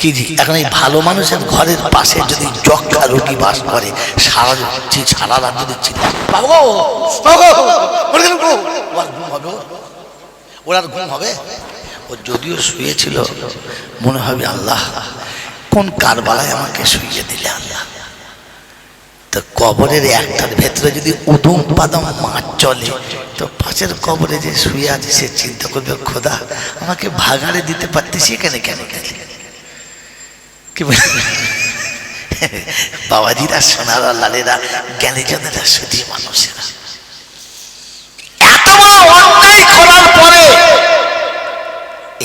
কি এখন এই ভালো মানুষের ঘরের পাশে যদি যক্ষা রোগী বাস করে, সারা সারা রাত যদি ওর কেন ঘুম হবে ও যদিও শুয়েছিল, মনে হবে আল্লাহ কোন কারবালায় আমাকে শুয়ে দিলে আল্লাহ। তো কবরের একটার ভেতরে যদি উদুম পাদম মাছ চলে, তো পাশের কবরে যে শুয়ে আছে, সে চিন্তা করবে, খোদা, আমাকে ভাগাড়ে দিতে পারতেছি কেন কেন? গেলে কি বলে? বাবাজিরা সোনারা লালেরা জ্ঞানীজনেরা শুধু মানুষেরা। এত বড় অন্যায় করার পরে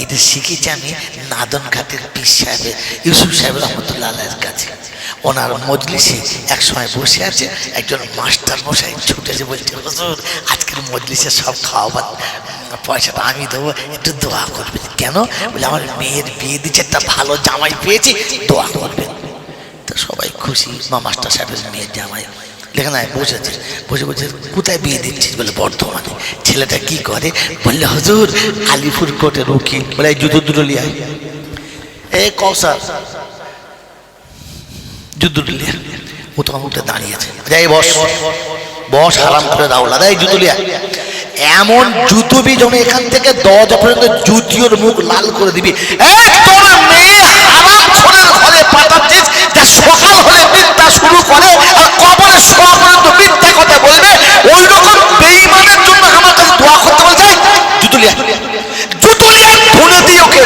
এটা শিখেছি আমি নাদন ঘাটের পীর সাহেবের ইউসুফ সাহেব রহমতুল্লাহ আল্লাহর কাছে। ওনার মজলিসে এক সময় বসে আছে একজন মাস্টার মশাই ছুটেছে বলছে হুজুর আজকের মজলিসে সব খাওয়াবার পয়সাটা আমি দেবো একটু দোয়া করবেন। কেন? বলে, আমার মেয়ের বিয়ে দিচ্ছে, একটা ভালো জামাই পেয়েছি, দোয়া করবেন। তো সবাই খুশি, মা মাস্টার সাহেবের মেয়ের জামাই। লেখানে বসেছে বসে বসে কোথায় বিয়ে দিচ্ছিস? বলে, বর্ধমানে। ছেলেটা কি করে? বললে, হুজুর, আলিপুর কোর্টের উকিল বলে জুতো দুটো লিয়া এ কৌসার জুতো লিয়া ও তখন উঠে দাঁড়িয়েছে যাই বস বস আরাম করে দাও, দাদা, এই জুতো লিয়া এমন জুতো বিজনে এখান থেকে দরজা পর্যন্ত জুতিওর মুখ লাল করে দিবি তোর মেয়ে হারাম ছোড়ের ঘরে পাঠাচ্ছিস সকাল হলে মিথ্যা শুরু করে আর কবরে শোয়া পর্যন্ত মিথ্যা কথা বলবে, ওই রকম বেঈমানের জন্য আমার কাছে দোয়া করতে বলছে জুতো লিয়া জুতো লিয়া ধুনে দিয়ে ওকে।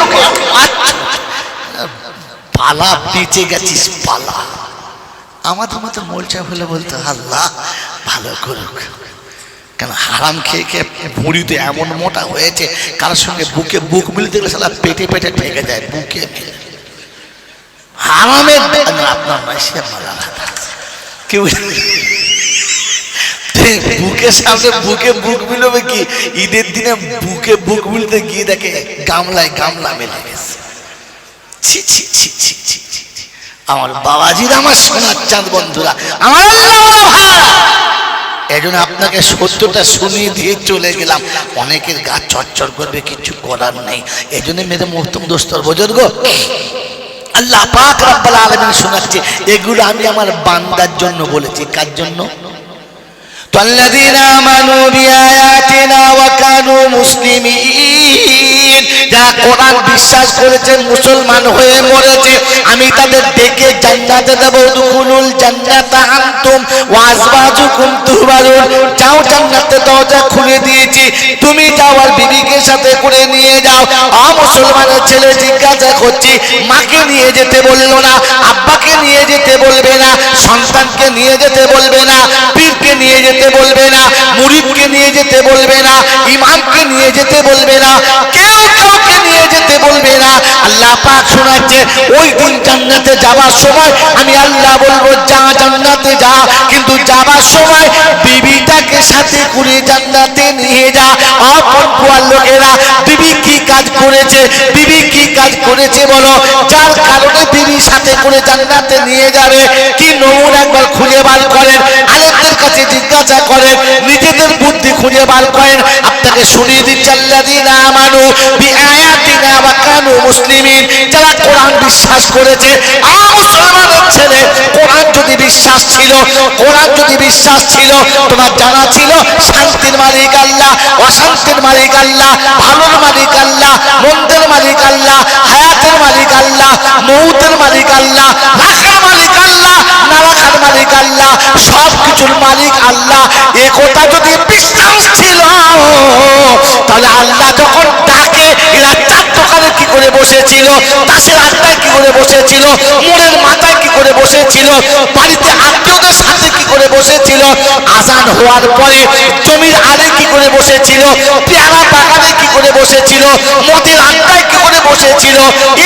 পালা, বেঁচে গেছিস, পালা। আমাদের মতো মোলচা হলে বলতো, আল্লাহ, ভালো করুক। কেন হারাম খেয়ে খেয়ে ভুঁড়িতে এমন মোটা হয়েছে, কারোর সঙ্গে বুকে বুক মিলতে গেলে সালা পেটে পেটে ঠেকে যায় বুকে। হারামের আপনার নয় সে মালা কেউ বুকের সামনে বুকে বুক মিলবে কি? ঈদের দিনে বুকে বুক মিলতে গিয়ে দেখে গামলায় গামলা মেলে গেছে। ছি ছি ছি ছি ছি। আমার বাবাজির, আমার সোনার চাঁদ বন্ধুরা, আমার ভাই এই জন্য আপনাকে সত্যটা শুনিয়ে দিয়ে চলে গেলাম। অনেকের গা চরচর করবে, কিছু করার নেই। এজন্য জন্য মেরে মোহতম দোস্তর বুজুর্গ, আল্লাহ পাক রব্বাল আলামিন শোনাচ্ছে, এগুলো আমি আমার বান্দার জন্য বলেছি। কার জন্য? তো الذين آمنوا بآياتنا وكانوا মুসলিমিন যারা কোরআন বিশ্বাস করেছে মুসলমান হয়ে মরেছে আমি তাদের ডেকে জান্নাতে দেব দুকুলুল জান্নাতা আনতুম ওয়া আজওয়াজুকুম তুহবারুন যাও জান্নাতে দরজা খুলে দিয়েছি তুমি যাও আর বিবিকে সাথে করে নিয়ে যাও আ মুসলমানের ছেলে জিজ্ঞাসা করছি, মাকে নিয়ে যেতে বলল না, আব্বাকে নিয়ে যেতে বলবে না, সন্তানকে নিয়ে যেতে বলবে না, পীরকে নিয়ে যেতে বলবে না, মুরিদকে নিয়ে যেতে বলবে না, ইমামকে নিয়ে যেতে বলবে না? কেউ যেতে বলবে না। আল্লাহ পাক শোনাচ্ছে, ওই দিন জান্নাতে যাওয়ার সময় আমি আল্লাহ বলব, যা জান্নাতে যা, কিন্তু যাওয়ার সময় বিবিটাকে সাথে করে জান্নাতে নিয়ে যা। আপন লোকেরা, বিবি কি কাজ করেছে? বিবি কি কাজ করেছে বলো? যার কারণে বিবি সাথে করে জান্নাতে নিয়ে যাবে। কি নমুনা একবার খুঁজে বার করেন আলেমদের কাছে জিজ্ঞাসা করেন, নিজেদের বুদ্ধি খুঁজে বার করেন। আপনাকে শুনিয়ে দিচ্ছে, আল্লাযীনা আমানু বিআয়াতিনা ওয়া কানু মুসলিমিন? যারা কোরআন বিশ্বাস করেছে ছেলে কোরআন যদি বিশ্বাস ছিল, কোরআন যদি বিশ্বাস ছিল, তোমার জানা ছিল, শান্তির মালিক আল্লাহ, অশান্তির মালিক আল্লাহ, ভালোর মালিক আল্লাহ, মন্দের মালিক আল্লাহ, হায়াতের মালিক আল্লাহ, মৌতের মালিক আল্লাহ মালিক আল্লাহ না মালিক আল্লাহ সব কিছুর মালিক আল্লাহ। এ কথা যদি বিশ্বাস ছিল, তাহলে আল্লাহ যখন ডাকে করে বসেছিল? তাসের আড্ডায় কি করে বসেছিল? মোড়ের মাথায় কি করে বসেছিল? বাড়িতে আত্মীয়দের সাথে কি করে বসেছিল? আজান হওয়ার পরে জমির আলে কি করে বসেছিল? পেয়ারা বাগানে কি করে বসেছিল? মদের আড্ডায় কি করে বসেছিল?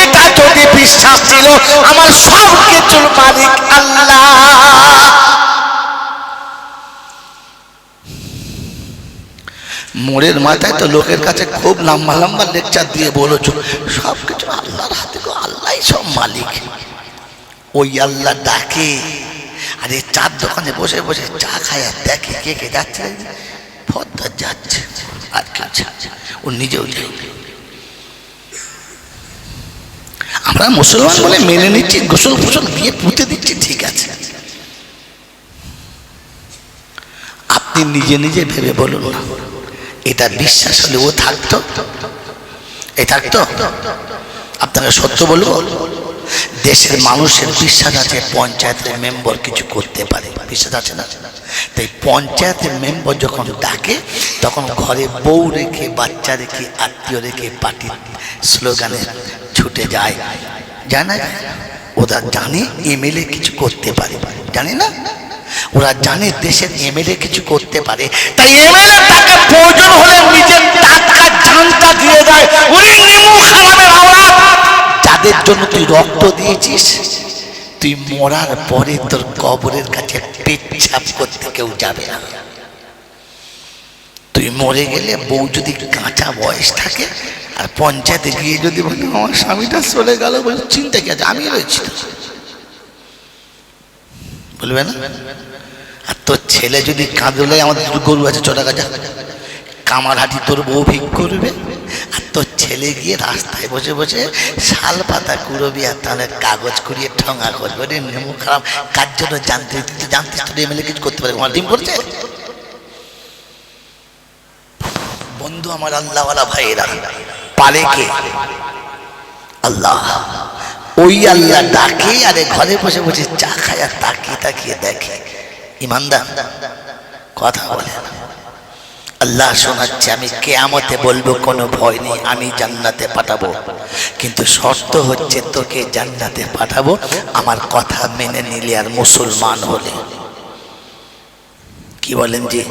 এটা যদি বিশ্বাস ছিল, আমার সব কিছুর মালিক আল্লাহ। মোড়ের মাথায় তো লোকের কাছে খুব লম্বা লম্বা লেকচার দিয়ে বলেছ। সব কিছু আল্লাহর হাতে গো আল্লাহ সব মালিক। ওই আল্লাহ ডাকে। আর এই চার দোকানে বসে বসে চা খায় আর দেখে কে কে যাচ্ছে। ফদ্দার যাচ্ছে, আর যাচ্ছে ও নিজেও আমরা মুসলমান বলে মেনে নিচ্ছি, গোসল ফসল দিয়ে পুঁতে দিচ্ছি, ঠিক আছে। আপনি নিজে নিজে ভেবে বলুন না। এটা বিশ্বাস হলে ও থাকতো? এ থাকতো? আপনাকে সত্য বলব, দেশের মানুষের বিশ্বাস আছে পঞ্চায়েতের মেম্বার কিছু করতে পারে। বিশ্বাস আছে না? তাই পঞ্চায়েতের মেম্বার যখন ডাকে, তখন ঘরে বউ রেখে, বাচ্চা রেখে, আত্মীয় রেখে পার্টির স্লোগানে ছুটে যায়। জানা? ওরা জানে, এমএলএ কিছু করতে পারে। জানে না? ওরা জানে দেশের এমএলএ কিছু করতে পারে। তাই এমএলএ তাকে প্রয়োজন হলে নিজের টাটকা জানটা দিয়ে দেয়। উনি নিমু খারাপের আওলাদ, যাদের জন্য তুই রক্ত দিয়েছিস, তুই মরার পরে তোর কবরের কাছে পেচ্ছাপ করতে কেউ যাবে না। তুই মরে গেলে বউ যদি কাঁচা বয়স থাকে, আর পঞ্চায়েতে গিয়ে যদি বলি, আমার স্বামীটা চলে গেল বলে চিন্তা কি আছে? আমি রয়েছি। বলবে না? আর তোর ছেলে যদি কাঁদলে আমাদের গরু আছে ছোটা কাজা কামারহাটি তোর বউ ভিক করবে। আর তোর ছেলে গিয়ে রাস্তায় বসে বসে শাল পাতা কুড়বি আর তাহলে কাগজ কুড়িয়ে ঠঙা করবে। রে নেমু খারাপ। কার জন্য জানতে তুই তো জানতিস তো এমএলএ কিছু করতে পারে। আমার ডিম পড়ছে? বন্ধু আমার আল্লাহওয়ালা ভাইয়েরা, পারে কে? আল্লাহ। ওই আল্লাহ ডাকে, আরে ঘরে বসে বসে চা খায় আর তাকিয়ে তাকিয়ে দেখে। ইমানদার, কথা বলে আল্লাহ শোনাচ্ছে, আমি কেয়ামতে বলব, কোনো ভয় নেই, আমি জান্নাতে পাঠাবো। কিন্তু শর্ত হচ্ছে, তোকে জান্নাতে পাঠাবো, আমার কথা মেনে নিলে আর মুসলমান হলে। কি বলেন যে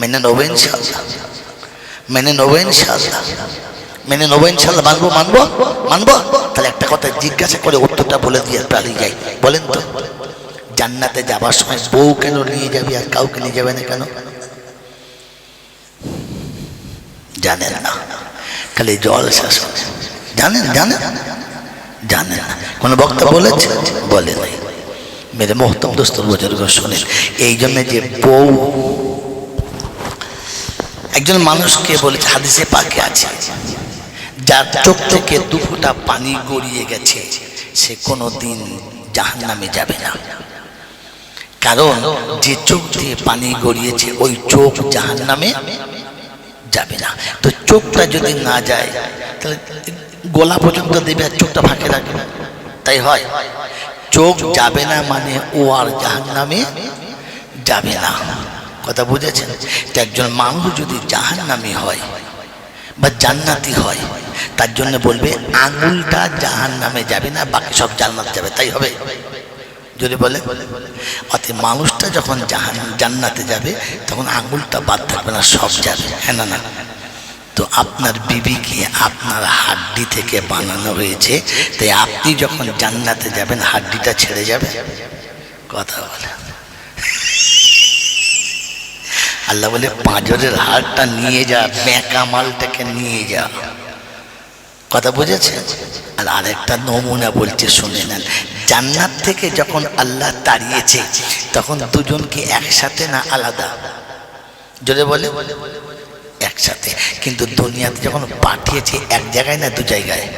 মেনে নেব ইনশাল্লাহ মেনে নেব ইনশাল্লাহ মেনে নেব, ইনশাল্লাহ মানবো মানবো মানবো। তাহলে একটা কথা জিজ্ঞাসা করে উত্তরটা বলে দিয়ে পালিয়ে যাই। বলেন তো, জান্নাতে যাবার সময় বউ কেন নিয়ে যাবি আর কাউকে নিয়ে যাবে না কেন? জানেন না। খালি জল শেষ। জানেন জানেন? জানেন না। কোনো বক্তা বলেছে? বলে মেরে মোহতম দোস্ত বুজুর্গ, শোনেন। এই জন্য যে বউ একজন মানুষকে বলেছে, হাদিসে পাকে আছে। যার চোখ থেকে দু ফোঁটা পানি গড়িয়ে গেছে, সে কোনো দিন জাহান নামে যাবে না। কারণ যে চোখ দিয়ে পানি গড়িয়েছে, ওই চোখ জাহান নামে যাবে না। তো চোখটা যদি না যায়, তাহলে গোলা পর্যন্ত দেবে আর চোখটা ফাঁকে রাখবে তাই হয়, চোখ যাবে না মানে ও আর জাহান নামে যাবে না। কথা বুঝেছেন? একজন মানুষ যদি জাহান নামে হয় বা জান্নাতি হয়। তার জন্য বলবে, আঙুলটা জাহান নামে যাবে না, বাকি সব জান্নাত যাবে, তাই হবে। যদি বলে, অতএব মানুষটা যখন জাহান, জান্নাতে যাবে, তখন আঙুলটা বাদ থাকবে না, সব যাবে হ্যাঁ না না? তো আপনার বিবিকে আপনার হাড্ডি থেকে বানানো হয়েছে, তাই আপনি যখন জান্নাতে যাবেন, হাড্ডিটা ছেড়ে যাবে। কথা বলে। আল্লাহ বলে, পাঁজরের হাড়টা নিয়ে যা বেঁকা মালটাকে নিয়ে যা। কথা বুঝেছেন? আর আরেকটা নমুনা বলছে, শুনে নেন। জান্নাত থেকে যখন আল্লাহ তাড়িয়েছে, তখন দুজনকে একসাথে না আলাদা? জোরে বলে, একসাথে। কিন্তু দুনিয়াতে যখন পাঠিয়েছে, এক জায়গায় না দু জায়গায়?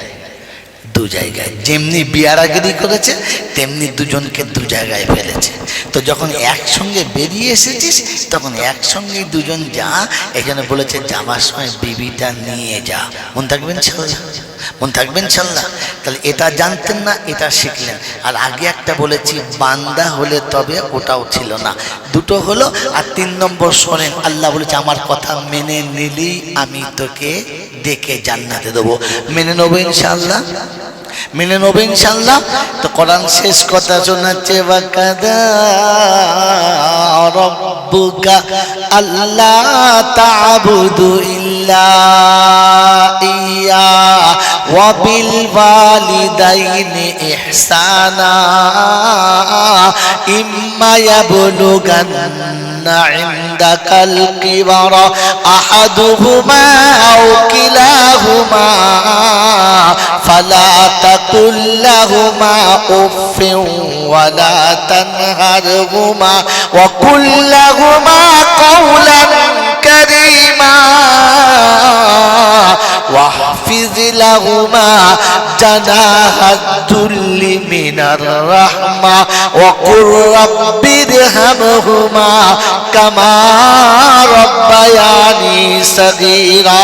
দু জায়গায়। যেমনি বিয়ারাগিরি করেছে, তেমনি দুজনকে দু জায়গায় ফেলেছে। তো যখন একসঙ্গে বেরিয়ে এসেছিস, তখন একসঙ্গে দুজন যা, এখানে বলেছে যাওয়ার সময় বিবিটা নিয়ে যা। মন থাকবেন ছাল্লা মন থাকবেন ছাল্লা তাহলে এটা জানতেন না, এটা শিখলেন। আর আগে একটা বলেছি, বান্দা হলে তবে ওটাও ছিল না। দুটো হলো, আর তিন নম্বর শোনেন, আল্লাহ বলেছে, আমার কথা মেনে নিলেই আমি তোকে ডেকে জান্নাতে দেবো। মেনে নেব ইনশাল্লাহ? মেনে নেব ইনশাল্লাহ। তো কোরআন শেষ কথা শোনাচ্ছে রব্বুকা আল্লাহ তাবুদু ইল্লা ইয়া, ওয়া বিল ওয়ালিদাইনি ইহসানা, ইম্মা ইয়াবলুগান্না عندك الكبر أحدهما أو كلاهما فلا تقل لهما أف ولا تنهرهما وقل لهما قولا كريما واحفظ واخفض لهما جناح الذل من الرحمة وقل رب ارحمهما كما ربياني صغيرا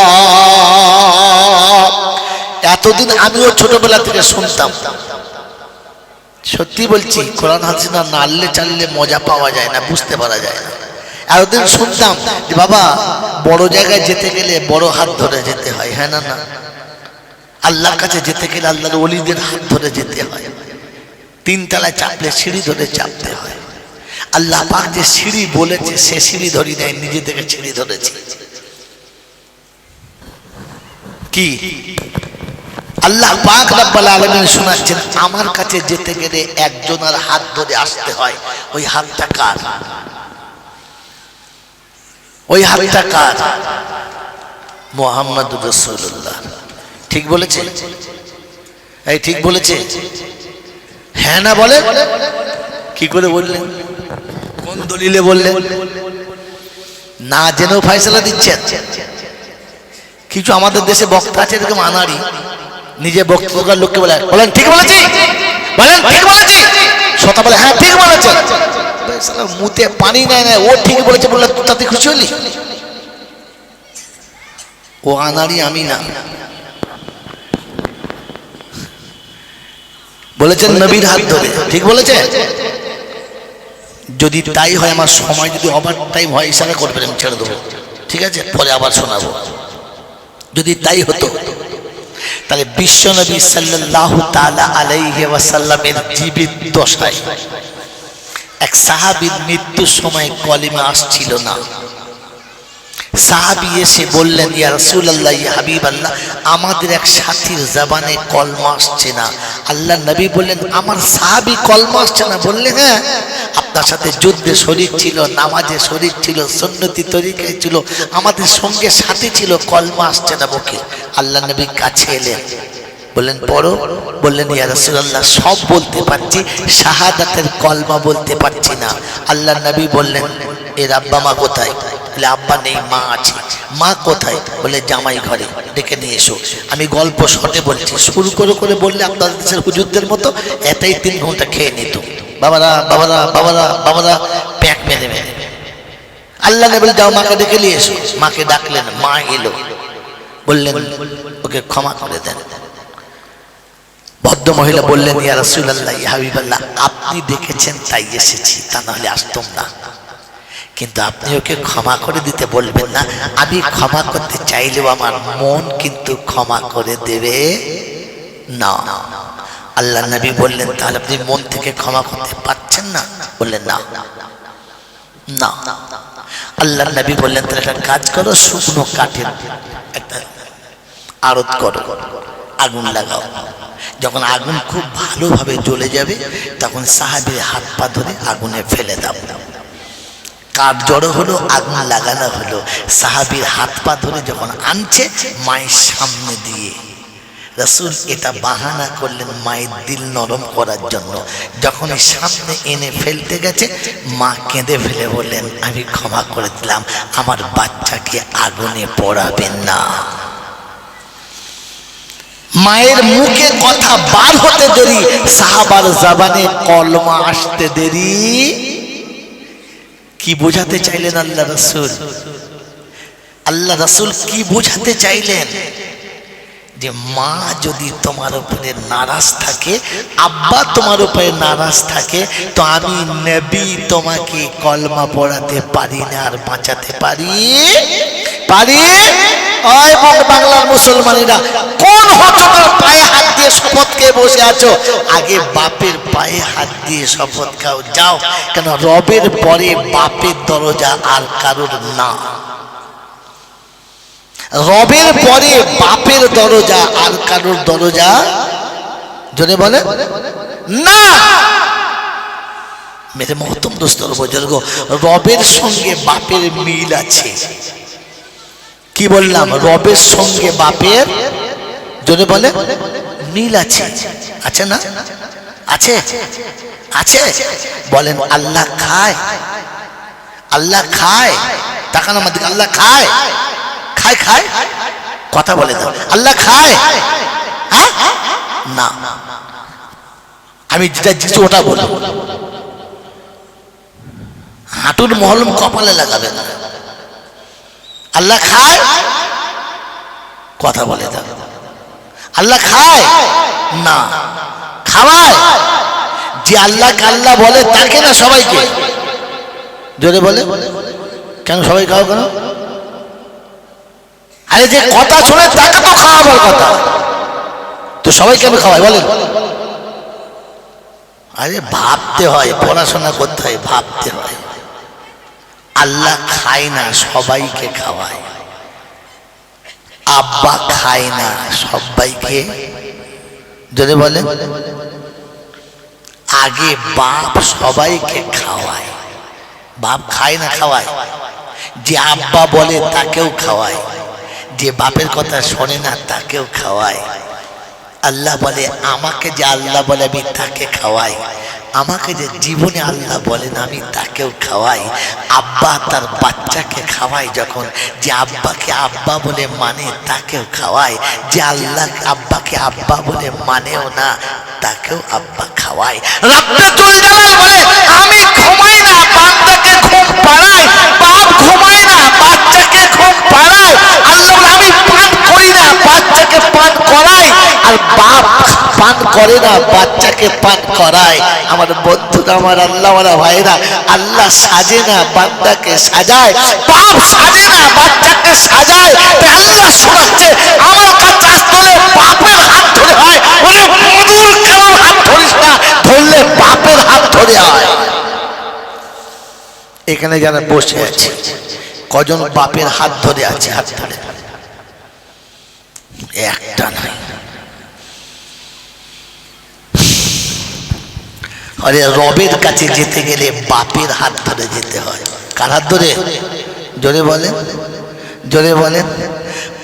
এতদিন আমিও ছোটবেলা থেকে শুনতাম সত্যি বলছি কোরআন হাদিস না নাড়লে চাললে মজা পাওয়া যায় না বুঝতে পারা যায় না এতদিন শুনতাম যে বাবা, বড় জায়গায় যেতে গেলে বড় হাত ধরে যেতে হয় হ্যাঁ না না? আল্লাহর কাছে যেতে গেলে আল্লাহর অলিদের হাত ধরে যেতে হয়। তিন তলায় চাপলে সিঁড়ি ধরে চাপতে হয়। আল্লাহ পাক যে সিঁড়ি বলেছে, সে সিঁড়ি ধরি নেয় নিজে থেকে সিঁড়ি ধরেছে। কি? আল্লাহ পাক রাব্বাল আলামিন শোনাচ্ছেন, আমার কাছে যেতে গেলে একজনের হাত ধরে আসতে হয়, ওই হাতটা কার? ওই হাতটা কার মোহাম্মদ রসুল্লাহ ঠিক বলেছে? এই ঠিক বলেছে? হ্যাঁ না বলে? কি করে বললেন? কোন দলিলে বললেন? না জেনেও ফাইসলা দিচ্ছেন। কিছু আমাদের দেশে বক্তা আছে এরকম আনারি নিজে বক্তৃতার লোককে বলে বলেন, ঠিক বলেছি? বলেন, ঠিক বলেছি? শ্রোতা বলে হ্যাঁ ঠিক বলেছে। মুতে পানি নেয় না, ও ঠিক বলেছে, বললে, তাতে খুশি হলি? ও আনারি আমি না। বলেছেন নবীর হাত ধরে। ঠিক বলেছে? যদি তাই হয়, আমার সময় যদি ওভার টাইম হয়, ইশারা করবেন, আমি ছেড়ে দেবো। ঠিক আছে? পরে আবার শোনাবো। যদি তাই হতো, তাহলে বিশ্ব বিশ্বনবী সাল্লাহ তালা আলাইহি ওয়াসাল্লামের জীবিত দশায় এক সাহাবির মৃত্যুর সময় কলিমা আসছিল না। সাহাবি এসে বললেন, ইয়া রাসূলুল্লাহ, ইয়া হাবিবাল্লাহ, আমাদের এক সাথীর জবানে কলমা আসছে না। আল্লাহ নবী বললেন, আমার সাহাবি কলমা আসছে না। বললে হ্যাঁ আপনার সাথে যুদ্ধে শরীর ছিল, নামাজে শরীর ছিল, সুন্নতি তরিকায় ছিল, আমাদের সঙ্গে সাথী ছিল, কলমা আসছে না বকে। আল্লাহ নবী কাছে এলেন। বললেন, পড়ো। বললেন, ইয়া রাসূলুল্লাহ, সব বলতে পারছি, শাহাদাতের কলমা বলতে পারছি না। আল্লাহ নবী বললেন এর আব্বা মা কোথায়? বলে, আব্বা নেই, মা আছে। মা কোথায়? বলে, জামাই ঘরে। ডেকে নিয়ে এসো। আমি গল্প শটে বলছি, শুরু করে করে বললে আপনাদের দেশের হুজুরদের মতো এটাই তিন ঘণ্টা খেয়ে নিত। বাবারা বাবারা বাবারা বাবারা, প্যাক মেরে মেরে। আল্লাহ বলে যাও মাকে ডেকে নিয়ে এসো। মাকে ডাকলেন, মা এলো। বললেন, ওকে ক্ষমা করে দেন। ভদ্র মহিলা বললেন, ইয়া রাসূলুল্লাহ, ইয়া হাবিবাল্লাহ, আপনি দেখেছেন তাই এসেছি, তা নাহলে আসতাম না কিন্তু আপনি ওকে ক্ষমা করে দিতে বলবেন না। আমি ক্ষমা করতে চাইলেও আমার মন কিন্তু ক্ষমা করে দেবে না। আল্লাহ নবী বললেন, তাহলে আপনি মন থেকে ক্ষমা করতে পারছেন না? বললেন, না। না। আল্লাহ নবী বললেন, তাহলে একটা কাজ করো, শুকনো কাঠের একটা আড়ত করো। আগুন লাগাও। যখন আগুন খুব ভালোভাবে জ্বলে যাবে, তখন সাহাবির হাত পা ধরে আগুনে ফেলে দাও। কাঠ জড়ো হলো, আগুন লাগানো হলো। সাহাবির হাত পা ধরে যখন আনছে, মায়ের সামনে দিয়ে। রসুল এটা বাহানা করলেন মায়ের দিল নরম করার জন্য। যখন সামনে এনে ফেলতে গেছে, মা কেঁদে ফেলে বললেন, আমি ক্ষমা করে দিলাম, আমার বাচ্চাকে আগুনে পড়াবেন না। মায়ের মুখে কথা বার হতে দেরি, সাহাবার জাবানে কলমা আসতে দেরি। কি বোঝাতে চাইলেন আল্লাহ রসুল? আল্লাহ রসুল কি বোঝাতে চাইলেন? যে মা যদি তোমার উপরে নারাজ থাকে, আব্বা তোমার উপরে নারাজ থাকে, তো আমি নবী তোমাকে কলমা পড়াতে পারি না আর বাঁচাতে পারি? পারি? বাংলার মুসলমানেরা, কোন হতকার পায়ে হাত দিয়ে শপথ খেয়ে বসে আছো? আগে বাপের পায়ে হাত দিয়ে শপথ খাও, যাও। কেন রবের পরে বাপের দরজা আর কারোর না। রবের পরে বাপের দরজা আর কারোর দরজা জনে বলে, না। মেরে মহতম বুজুর্গ রবের সঙ্গে বাপের মিল আছে। কি বললাম? রবের সঙ্গে বাপের জোরে বলে মিল আছে। আছে না? আছে? আছে? বলেন, আল্লাহ খায়। আল্লাহ খায়। তাকান আমাদের আল্লাহ খায়। খায় খায়? কথা বলে দাও। আল্লাহ খায়? হ্যাঁ? না। আমি যেটা জিজ্ঞেস ওটা বলি হাঁটুর মহলম কপালে লাগাবে না আল্লাহ খায়? কথা বলে দাও। আল্লাহ খায়? না। খাওয়ায়? যে আল্লাহ আল্লাহ বলে, তাকে না সবাইকে? জোরে বলে। কেন সবাই খাও কেন? আরে যে কথা শুনে তাকে তো খাওয়াবার কথা। তো সবাইকে আমি খাওয়াই, বলেন। আরে ভাবতে হয়, পড়াশোনা করতে হয়, ভাবতে হয়। আল্লাহ খায় না, সবাইকে খাওয়ায়। আব্বা খায় না, সবাইকে। যদি বলে আগে বাপ সবাইকে খাওয়ায়। বাপ খায় না, খাওয়ায়। যে আব্বা বলে তাকেও খাওয়ায়। যে বাপের কথা শোনে না, তাকেও খাওয়ায়। আল্লাহ বলে, আমাকে যে আল্লাহ বলে আমি তাকে খাওয়াই। আমাকে যে জীবনে আল্লাহ বলেন আমি তাকেও খাওয়াই। আব্বা তার বাচ্চাকে খাওয়াই যখন, যে আব্বাকে আব্বা বলে মানে তাকেও খাওয়াই। যে আল্লাহ আব্বাকে আব্বা বলে মানেও না, তাকেও আব্বা খাওয়াই। রাত্রে বলে আমি ঘুমাই না বাচ্চাকে ঘুম পাড়াই। বাপ ঘুমাই না বাচ্চাকে ঘুম পাড়ায় আল্লাহ আমি পান করি না বাচ্চাকে পান করাই। আর বাপ পান করে না, বাচ্চাকে পান করায়। আমার বন্ধুরা, আমার আল্লাহ, আমার ভাইরা, আল্লাহ সাজে না, বান্দাকে সাজায়। বাপ সাজে না বাচ্চাকে সাজায়। আল্লাহ শোনাচ্ছে আমার আসতে হলে বাপের হাত ধরে হয়। বলে, মধুর কারোর হাত ধরিস না, ধরলে বাপের হাত ধরে হয়। এখানে যারা বসে আছে, কজন বাপের হাত ধরে আছে, হাত ধরে। একটা নাই। আরে রবের কাছে যেতে গেলে বাপের হাত ধরে যেতে হয়। কার হাত ধরে? জোরে বলেন। জোরে বলেন।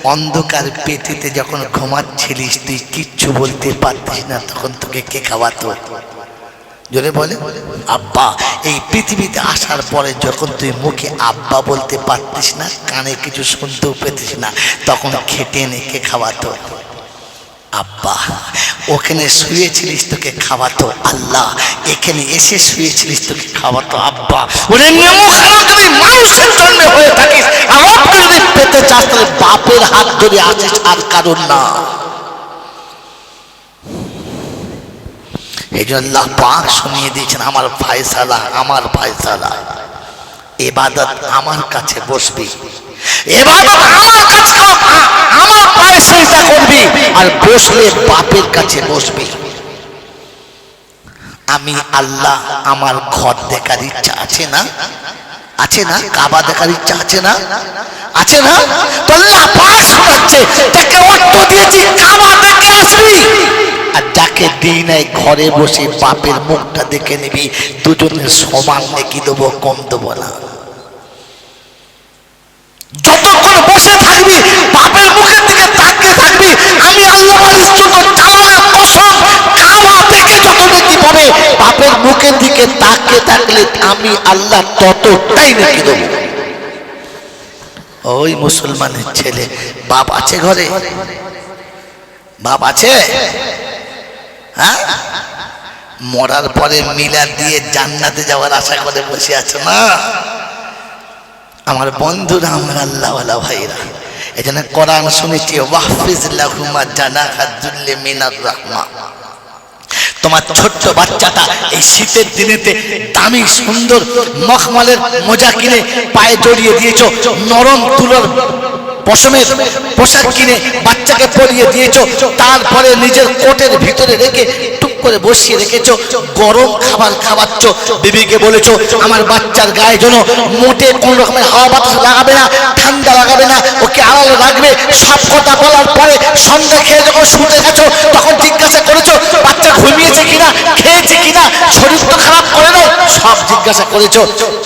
অন্ধকার পেটিতে যখন ঘুমাচ্ছিলিস, তুই কিচ্ছু বলতে পারতিস না, তখন তোকে কে খাওয়াতো? জোরে বলে আব্বা, এই পৃথিবীতে আসার পরে যখন তুই মুখে আব্বা বলতে পারতিস না, কানে কিছু শুনতেও পেতিস না, তখন খেটে এনে কে খাওয়াতো? আব্বা, ওখানে শুয়েছিলিস তোকে খাওয়াতো আল্লাহ, এখানে এসে শুয়েছিলিস তোকে খাওয়াতো আব্বা। নিয়ম যদি মানুষের জন্য হয়ে থাকিস। রবকে যদি পেতে চাস, তাহলে বাপের হাত ধরে আসিস আর কারণ না। এই জন্য পাক শুনিয়ে দিয়েছেন, আমার ফায়সালা আমার ফায়সালা। এবাদত আমার কাছে বসবি। এবাদত আমার কাছে সেজদা করবি। আর বসলে বাপের কাছে বসবি। আমি আল্লাহ আমার ঘর দেখার ইচ্ছা আছে না? আছে না? কাবা দেখার ইচ্ছা আছে না? আছে না? তো আল্লাহ পাক শোনাচ্ছে তাকে অর্থ দিয়েছি, কাবা দেখে আসবি। আর যাকে দিই নাই, ঘরে বসে বাপের মুখটা দেখে নিবি। দুজনের সমান নেকি দেবো, কম দেবো না। যতক্ষণ বসে থাকবি বাপের মুখের দিকে তাকিয়ে থাকবি আমি আল্লাহ বলিস জন্য চালানের কসম খাওয়া থেকে পাবে বাপের মুখের দিকে তাকে থাকলে আমি আল্লাহ ততটাই নাকি দেবো। ওই মুসলমানের ছেলে, বাপ আছে ঘরে? বাপ আছে? হ্যাঁ? মরার পরে মিলাদ দিয়ে জান্নাতে যাওয়ার আশা করে বসে আছে না আমার বন্ধুরা, আমার আল্লাহওয়ালা ভাইরা জন্য কোরআন শুনেছি, ওয়াহফিজ লাহুমা জানা হাজুল্লে মিনার রহমা। তোমার ছোট্ট বাচ্চাটা এই শীতের দিনেতে দামি, সুন্দর মখমলের মোজা কিনে পায়ে জড়িয়ে দিয়েছ, নরম তুলোর পশমের পোশাক কিনে বাচ্চাকে পরিয়ে দিয়েছ, তারপরে নিজের কোটের ভিতরে রেখে করে বসিয়ে রেখেছো, গরম খাবার খাওয়াচ্ছ। বিবিকে বলেছ, আমার বাচ্চার গায়ে যেন মোটে কোন রকমের হাওয়া বাতাস লাগাবে না, ঠান্ডা লাগাবে না, ওকে আড়ালে রাখবে। সব কথা বলার পরে সন্ধ্যা খেয়ে যখন শুতে গেছো, তখন জিজ্ঞাসা করেছ, বাচ্চা ঘুমিয়েছে কিনা, খেয়েছে কিনা? শরীর তো খারাপ করে না সব জিজ্ঞাসা করেছ।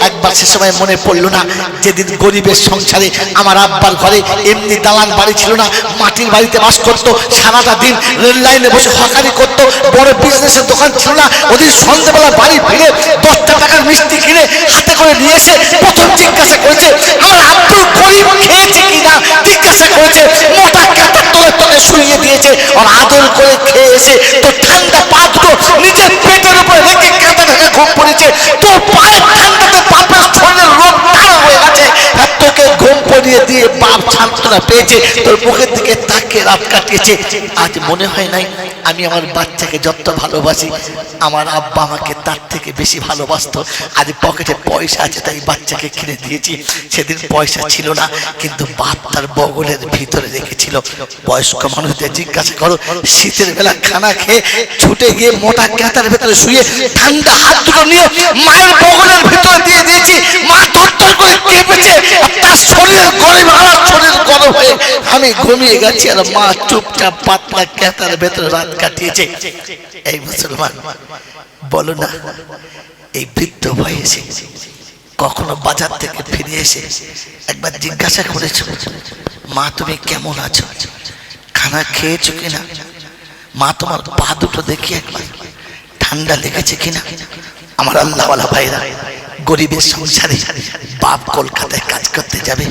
একবার সে সময় মনে পড়ল না, যেদিন গরিবের সংসারে আমার আব্বার ঘরে এমনি দালান বাড়ি ছিল না, মাটির বাড়িতে বাস করতো, সারাটা দিন রেল লাইনে বসে হকারি করতো, বড় বিজনেসের দোকান ছিল না ওদিন সন্ধ্যেবেলা বাড়ি ফিরে দশটা টাকার মিষ্টি কিনে হাতে করে নিয়ে এসে প্রথম জিজ্ঞাসা করেছে আমার আব্দুল করিম খেয়েছে কিনা? জিজ্ঞাসা করেছে, মোটা করে তোকে শুইয়ে দিয়েছে, আর আদর করে খেয়ে এসে তোর ঠান্ডা পা দুটো নিজের পেটের উপরে রেখে কাঁদা ঢাকা ঘুম পড়েছে। তোর পায়ের ঠান্ডাতে বাপের শরীরের রোগ টানা হয়ে গেছে। আর তোকে ঘুম পড়িয়ে দিয়ে বাপ সান্ত্বনা পেয়েছে, তোর মুখের দিকে তাকে রাত কাটিয়েছে। আজ মনে হয় নাই আমি আমার বাচ্চাকে যত ভালোবাসি, আমার আব্বা আমাকে তার থেকে বেশি ভালোবাসতো। আজ পকেটে পয়সা আছে, তাই বাচ্চাকে কিনে দিয়েছি। সেদিন পয়সা ছিল না, কিন্তু বাপ তার বগলের ভিতরে রেখেছিল। বয়স্ক মানুষদের জিজ্ঞাসা করো, শীতের বেলা খানা খেয়ে ছুটে গিয়ে মোটা ক্যাতার ভেতরে শুয়ে ঠান্ডা হাত দুটো নিয়ে মায়ের বগলের ভিতরে দিয়ে দিয়েছি। মা থরথর করে কেঁপেছে তার শরীর গরম, আমার শরীর গরম হয়ে আমি ঘুমিয়ে গেছি, আর মা চুপচাপ পাতলা ক্যাতার ভেতরে রাত কাটিয়েছে। এই মুসলমান বলো না, এই বৃদ্ধ বয়সে কখনো বাজার থেকে ফিরে এসে একবার জিজ্ঞাসা করেছ, মা, তুমি কেমন আছো? খানা খেয়েছো কিনা? মা, তোমার পা দুটো দেখি একবার। ঠান্ডা লেগেছে কিনা? আমার আল্লাহওয়ালা ভাইরা গরিবের সংসারে বাপ কলকাতায় কাজ করতে যাবে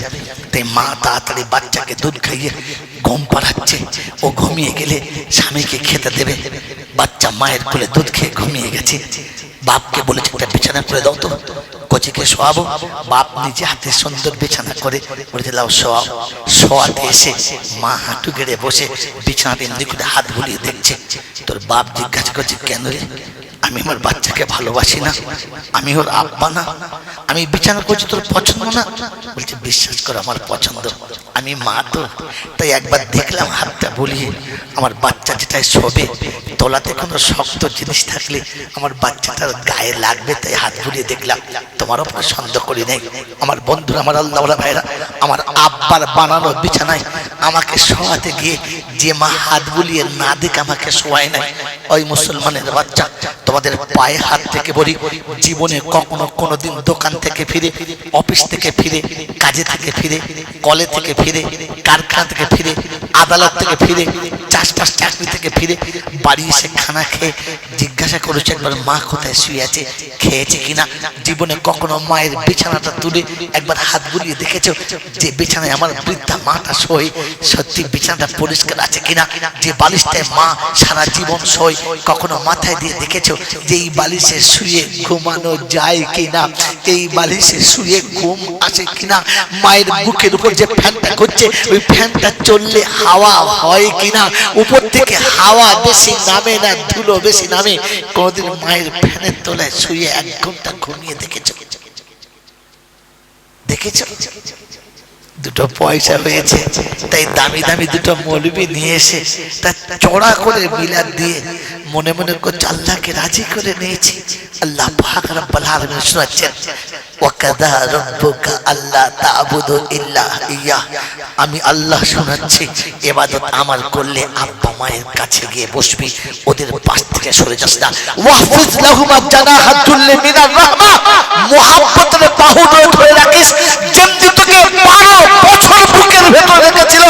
তাই মা তাড়াতাড়ি বাচ্চাকে দুধ খাইয়ে ঘুম পাড়াচ্ছে। ও ঘুমিয়ে গেলে স্বামীকে খেতে দেবে। বাচ্চা মায়ের কোলে দুধ খেয়ে ঘুমিয়ে গেছে। বাপকে বলেছে, একটা বিছানা করে দাও তো। কচিকে শোয়াবো। বাপ নিজে হাতে সুন্দর বিছানা করে বলেছে, লাও, শোয়াও। শোয়াতে এসে মা হাঁটু গেড়ে বসে বিছানাতে এমনি করে হাত বুলিয়ে দেখছে। তোর বাপ জিজ্ঞাসা করছে, কেন রে? আমি আমার বাচ্চাকে ভালোবাসি না। আমি ওর আব্বা না। আমি বিছানা করছি তোর পছন্দ না। বলছে, বিশ্বাস কর, আমার পছন্দ। আমি মা তো। তাই একবার দেখলাম, হাতটা বলিয়ে আমার বাচ্চা যেটাই শোবে, তোলাতে কোনো শক্ত জিনিস থাকলে আমার বাচ্চাটার গায়ে লাগবে, তাই হাত বুলিয়ে দেখলাম, তোমার ওপরে সন্দেহ করি নাই। আমার বন্ধুরা, আমার আল্লাহ ভাইরা, আমার আব্বার বানানো বিছানায় আমাকে শোয়াতে গিয়ে যে মা হাত বুলিয়ে না দেখে আমাকে শোয়ায় নাই, ওই মুসলমানের বাচ্চা। তোমাদের পায়ে হাত থেকে বলি, জীবনে কখনো কোনোদিন দোকান থেকে ফিরে, অফিস থেকে ফিরে, কাজে থেকে ফিরে, কলে থেকে ফিরে, কারখানা থেকে ফিরে, আদালত থেকে ফিরে, চাষ টাস চাকরি থেকে ফিরে, বাড়ি এসে খানা খেয়ে জিজ্ঞাসা করেছে একবার মা কোথায় শুয়ে আছে, খেয়েছে কিনা? জীবনে কখনো মায়ের বিছানাটা তুলে একবার হাত বুলিয়ে দেখেছ যে বিছানায় আমার বৃদ্ধা মাটা শোয়? সত্যি বিছানাটা পরিষ্কার আছে কিনা? যে বালিশটায় মা সারা জীবন শোয়, কখনো মাথায় দিয়ে দেখেছ যে এই বালিশে শুয়ে ঘুমানো যায় কিনা এই বালিশে শুয়ে ঘুম আসে কিনা, মায়ের বুকের উপর যে ফ্যানটা করছে ওই ফ্যানটা চললে হাওয়া হয় কিনা? উপর থেকে হাওয়া বেশি নামে না, ধুলো বেশি নামে। কোনদিন মায়ের ফ্যানের তলায় শুয়ে এক ঘণ্টা ঘুমিয়ে দেখেছ? দেখেছ? দুটো পয়সা হয়েছে, তাই দামি দামি দুটো মৌলবি নিয়ে এসে তা চড়া করে মিলাদ দিয়ে মনে মনে করছে আল্লাহকে রাজি করে নিয়েছি। আল্লাহ পাক রব্বুল আলামিন শোনাচ্ছেন ওয়াকাদা রব্বুকা আল্লাহ তা'বুদু ইল্লা ইয়া। আমি আল্লাহ শোনাচ্ছি, ইবাদত আমার করলে আব্বা মায়ের কাছে গিয়ে বসবি, ওদের পাশ থেকে সরে যাস না। ওয়াহফিজ লাহুমা জানাহা যুল্লি মিনার রাহমা। মুহাব্বতের বাহু ধরে রাখিস বাহুডোর থেকে বারো বছর বুকের ভেতরে রেখেছিল।